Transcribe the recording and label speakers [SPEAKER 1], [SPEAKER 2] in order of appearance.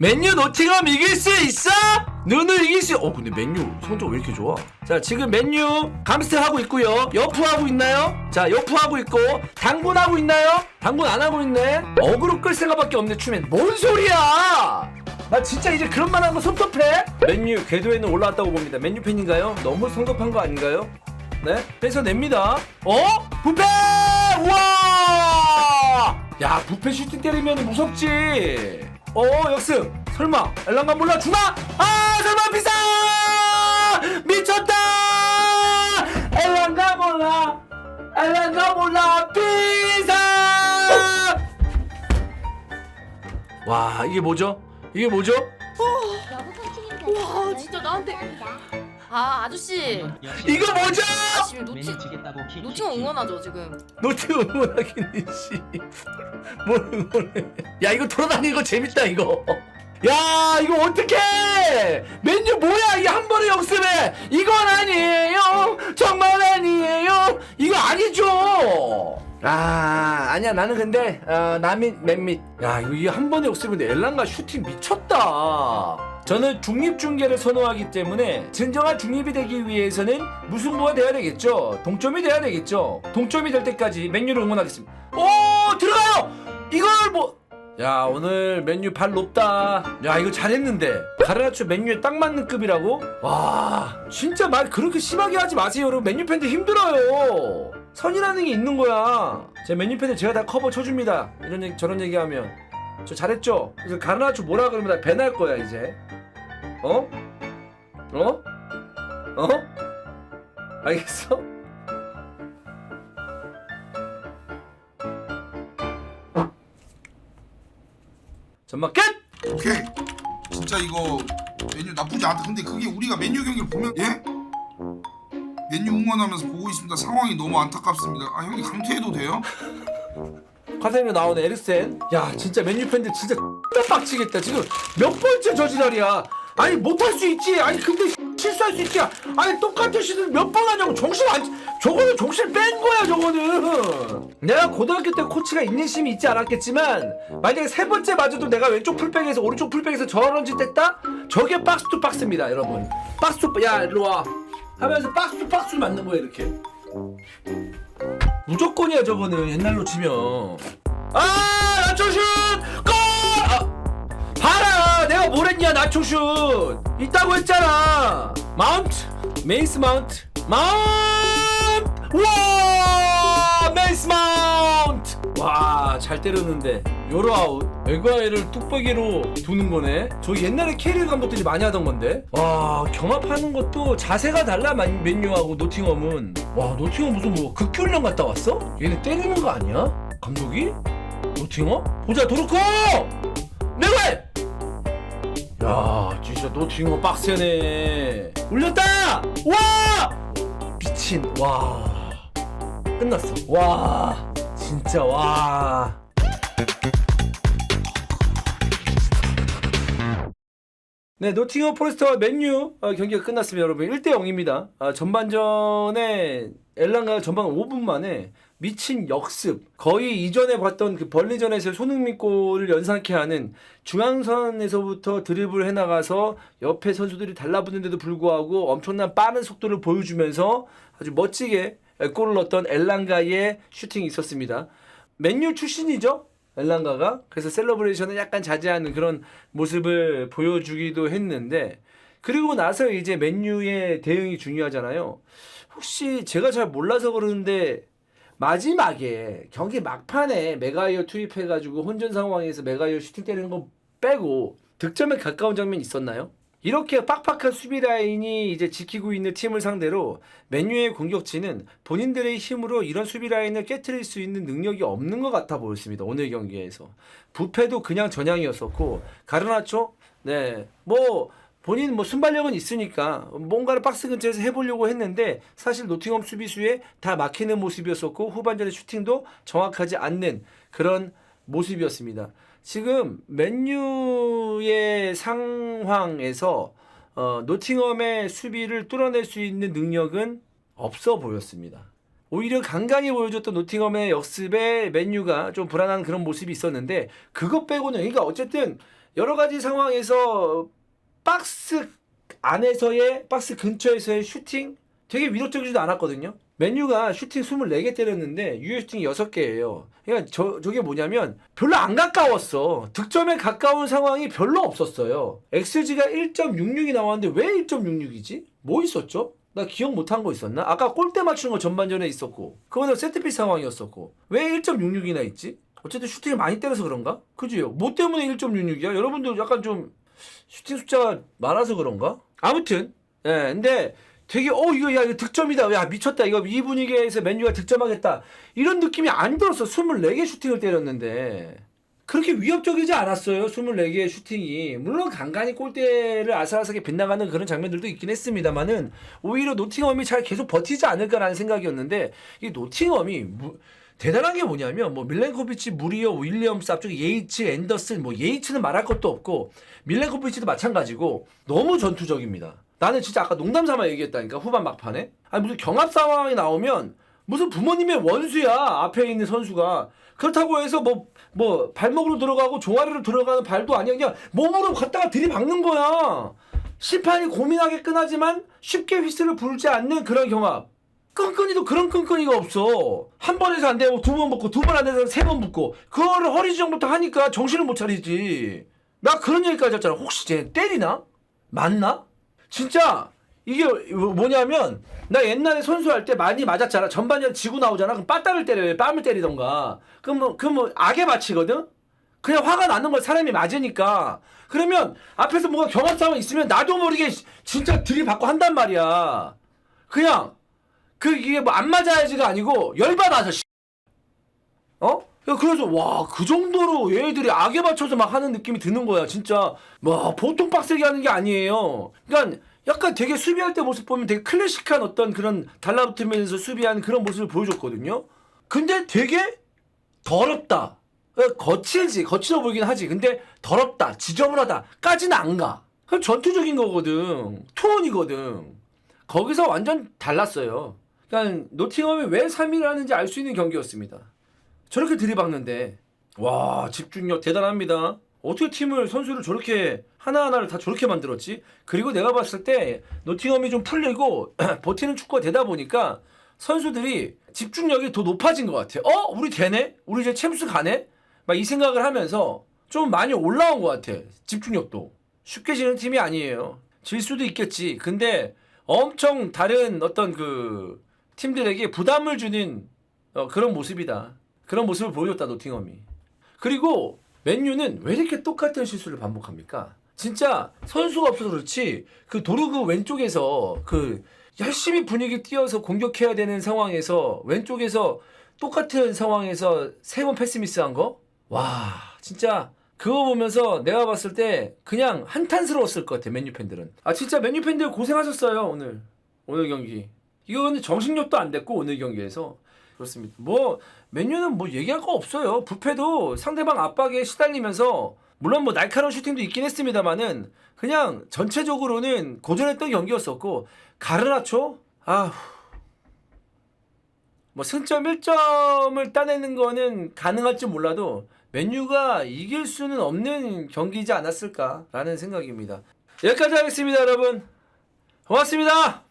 [SPEAKER 1] 맨유 노팅엄 이길 수 있어? 눈을 이길 수. 어 근데 맨유 성적 왜 이렇게 좋아? 자 지금 맨유 감스트 하고 있고요. 여프 하고 있나요? 자 여프 하고 있고 당분 하고 있나요? 당분 안 하고 있네. 어그로 끌 생각밖에 없네 추면. 뭔 소리야? 나 진짜 이제 그런 말 하는 거 섭섭해? 맨유 궤도에는 올라왔다고 봅니다. 맨유 팬인가요? 너무 성급한 거 아닌가요? 네? 뺏어냅니다. 어? 부패! 우와! 야, 부패 슈팅 때리면 무섭지. 어, 역습. 설마 엘랑가 몰라 주나? 아, 설마 비싸! 미쳤다! 엘랑가 몰라. 엘랑가 몰라. 비싸! 와, 이게 뭐죠? 이게 뭐죠?
[SPEAKER 2] 와 진짜 나한테 아 아저씨
[SPEAKER 1] 이거 뭐죠?
[SPEAKER 2] 지금
[SPEAKER 3] 메뉴
[SPEAKER 2] 노치
[SPEAKER 3] 주겠다고 키-
[SPEAKER 2] 노치가 응원하죠 지금
[SPEAKER 1] 노트 응원하겠니 씨. 뭘 응원해? 야 이거 돌아다니는 거 재밌다 이거. 야 이거 어떡해? 맨유 뭐야 이게 한 번에 역습해? 이건 아니에요. 정말 아니에요. 이거 아니죠. 아 아니야 나는 근데 어, 남인 맨밑. 야 이거 한 번에 역습인데 엘란가 슈팅 미쳤다. 저는 중립 중계를 선호하기 때문에 진정한 중립이 되기 위해서는 무승부가 돼야 되겠죠. 동점이 돼야 되겠죠. 동점이 될 때까지 맨유를 응원하겠습니다. 오 들어가요. 이걸 뭐? 야 오늘 맨유 발 높다. 야 이거 잘했는데 가르나초 맨유에 딱 맞는 급이라고? 와 진짜 말 그렇게 심하게 하지 마세요 여러분. 맨유 팬들 힘들어요. 선이라는 게 있는 거야. 제 맨유 팬들 제가 다 커버 쳐줍니다. 이런 얘기 저런 얘기하면 저 잘했죠. 그래서 가르나초 뭐라 그러면 나 배날 거야 이제. 어? 어? 어? 알겠어? 전막 끝!
[SPEAKER 4] 오케이. 진짜 이거 메뉴 나쁘지 않다. 근데 그게 우리가 메뉴 경기를 보면 예? 메뉴 응원하면서 보고 있습니다. 상황이 너무 안타깝습니다. 아 형님 감퇴해도 돼요?
[SPEAKER 1] 화생으로 나오는 에릭센 야 진짜 맨유 팬들 진짜 빡치겠다 지금 몇 번째 저지랄이야 아니 못할 수 있지. 아니 근데 실수할 수 있지. 아니 똑같은 시즌 몇번 하냐고 정신 안 저거는 정신 뺀 거야 저거는. 내가 고등학교 때 코치가 인내심이 있지 않았겠지만 만약에 세 번째 맞아도 내가 왼쪽 풀백에서 오른쪽 풀백에서 저런 짓 했다? 저게 박스 투 박스입니다 여러분. 박스 투 야 일로 와. 하면서 박스 투 박스를 맞는 거야 이렇게. 무조건이야 저거는. 옛날로 치면. 아 나초슛 뭘 했냐 나초슛 있다고 했잖아 마운트 메이스 마운트 마운트 와 메이스 마운트 와 잘 때렸는데 요로 아웃 에과이를 뚝배기로 두는 거네 저 옛날에 캐리어 감독들이 많이 하던 건데 와 경합하는 것도 자세가 달라 만- 맨유하고 노팅엄은 와 노팅엄 무슨 뭐 극교훈련 갔다 왔어? 얘네 때리는 거 아니야? 감독이? 노팅엄? 보자 해! 야 진짜 노팅엄 빡세네. 올렸다! 와! 미친 와. 끝났어. 와 진짜 와. 네, 노팅엄 포레스트와 맨유 어, 경기가 끝났습니다, 여러분. 1대 0입니다. 아, 전반전에 엘랑가 전반 5분 만에 미친 역습. 거의 이전에 봤던 그 벌리전에서 손흥민 골을 연상케 하는 중앙선에서부터 드리블 해나가서 옆에 선수들이 달라붙는데도 불구하고 엄청난 빠른 속도를 보여주면서 아주 멋지게 골을 넣었던 엘랑가의 슈팅이 있었습니다. 맨유 출신이죠? 엘랑가가 그래서 셀러브레이션을 약간 자제하는 그런 모습을 보여주기도 했는데 그리고 나서 이제 맨유의 대응이 중요하잖아요. 혹시 제가 잘 몰라서 그러는데 마지막에 경기 막판에 메가이어 투입해가지고 혼전 상황에서 메가이어 슈팅 때리는 거 빼고 득점에 가까운 장면 있었나요? 이렇게 빡빡한 수비 라인이 이제 지키고 있는 팀을 상대로 맨유의 공격진은 본인들의 힘으로 이런 수비 라인을 깨트릴 수 있는 능력이 없는 것 같아 보였습니다. 오늘 경기에서 부패도 그냥 전향이었었고 가르나초 네 뭐 본인 뭐 순발력은 있으니까 뭔가를 박스 근처에서 해보려고 했는데 사실 노팅엄 수비수에 다 막히는 모습이었었고 후반전의 슈팅도 정확하지 않는 그런 모습이었습니다. 지금 맨유의 상황에서 어, 노팅엄의 수비를 뚫어낼 수 있는 능력은 없어 보였습니다. 오히려 간간히 보여줬던 노팅엄의 역습에 맨유가 좀 불안한 그런 모습이 있었는데 그것 빼고는 그러니까 어쨌든 여러 가지 상황에서 박스 안에서의 박스 근처에서의 슈팅 되게 위력적이지도 않았거든요. 맨유가 슈팅 24개 때렸는데 유효 슈팅이 6개예요. 그러니까 저, 저게 뭐냐면 별로 안 가까웠어. 득점에 가까운 상황이 별로 없었어요. XG가 1.66이 나왔는데 왜 1.66이지? 뭐 있었죠? 나 기억 못한 거 있었나? 아까 골대 맞추는 거 전반전에 있었고 그거는 세트피스 상황이었었고 왜 1.66이나 있지? 어쨌든 슈팅을 많이 때려서 그런가? 그지요? 뭐 때문에 1.66이야? 여러분들 약간 좀 슈팅 숫자가 많아서 그런가? 아무튼. 예 근데 되게 어 이거 야 이거 득점이다. 야 미쳤다. 이거 이 분위기에서 맨유가 득점하겠다. 이런 느낌이 안 들었어. 24개 슈팅을 때렸는데. 그렇게 위협적이지 않았어요. 24개의 슈팅이. 물론 간간히 골대를 아슬아슬하게 빗나가는 그런 장면들도 있긴 했습니다만은 오히려 노팅엄이 잘 계속 버티지 않을까라는 생각이었는데 이 노팅엄이 무- 대단한 게 뭐냐면 뭐 밀렌코비치, 무리어, 윌리엄스 앞쪽에 예이츠, 앤더슨 뭐 예이츠는 말할 것도 없고 밀렌코비치도 마찬가지고 너무 전투적입니다. 나는 진짜 아까 농담 삼아 얘기했다니까 후반 막판에. 아니 무슨 경합 상황이 나오면 무슨 부모님의 원수야 앞에 있는 선수가. 그렇다고 해서 뭐뭐 발목으로 들어가고 종아리로 들어가는 발도 아니야. 그냥 몸으로 갖다가 들이박는 거야. 심판이 고민하게끔 하지만 쉽게 휘슬을 불지 않는 그런 경합 끈끈이도 그런 끈끈이가 없어. 한 번에서 안 되고 두 번 붙고 두 번 안 돼서 세 번 붙고 그거를 허리 지정부터 하니까 정신을 못 차리지. 나 그런 얘기까지 했잖아. 혹시 쟤 때리나? 맞나? 진짜 이게 뭐냐면 나 옛날에 선수할 때 많이 맞았잖아. 전반전 지고 나오잖아. 그럼 빠따를 때려요. 뺨을 때리던가. 그럼 뭐, 그럼 뭐 악에 바치거든? 그냥 화가 나는 걸 사람이 맞으니까. 그러면 앞에서 뭐가 경합 상황 있으면 나도 모르게 진짜 들이받고 한단 말이야. 그냥 그 이게 뭐 안 맞아야지가 아니고 열받아서 씨. 어? 야, 그래서 와 그 정도로 얘들이 악에 맞춰서 막 하는 느낌이 드는 거야 진짜. 뭐 보통 빡세게 하는 게 아니에요. 그러니까 약간 되게 수비할 때 모습 보면 되게 클래식한 어떤 그런 달라붙으면서 수비하는 그런 모습을 보여줬거든요. 근데 되게 더럽다. 어, 거칠지 거칠어 보이긴 하지. 근데 더럽다 지저분하다 까지는 안가. 그럼 전투적인 거거든. 투혼이거든. 거기서 완전 달랐어요 그러니까 노팅엄이 왜 3위를 하는지 알 수 있는 경기였습니다 저렇게 들이박는데 와 집중력 대단합니다. 어떻게 팀을 선수를 저렇게 하나하나를 다 저렇게 만들었지? 그리고 내가 봤을 때 노팅엄이 좀 풀리고 버티는 축구가 되다 보니까 선수들이 집중력이 더 높아진 것 같아. 어 우리 되네? 우리 이제 챔스 가네? 막 이 생각을 하면서 좀 많이 올라온 것 같아. 집중력도 쉽게 지는 팀이 아니에요. 질 수도 있겠지. 근데 엄청 다른 어떤 그 팀들에게 부담을 주는 어, 그런 모습이다. 그런 모습을 보여줬다 노팅엄이. 그리고 맨유는 왜 이렇게 똑같은 실수를 반복합니까? 진짜 선수가 없어서 그렇지 그 도르그 왼쪽에서 그 열심히 분위기 띄어서 공격해야 되는 상황에서 왼쪽에서 똑같은 상황에서 세 번 패스 미스 한 거? 와 진짜 그거 보면서 내가 봤을 때 그냥 한탄스러웠을 것 같아 맨유 팬들은 아 진짜 맨유 팬들 고생하셨어요 오늘 오늘 경기 이거 근데 정신력도 안 됐고 오늘 경기에서 그렇습니다. 뭐 맨유는 뭐 얘기할 거 없어요. 부패도 상대방 압박에 시달리면서 물론 뭐 날카로운 슈팅도 있긴 했습니다만은 그냥 전체적으로는 고전했던 경기였었고 가르나초 아뭐 승점 1점을 따내는 거는 가능할지 몰라도 맨유가 이길 수는 없는 경기지 않았을까라는 생각입니다. 여기까지 하겠습니다, 여러분. 고맙습니다.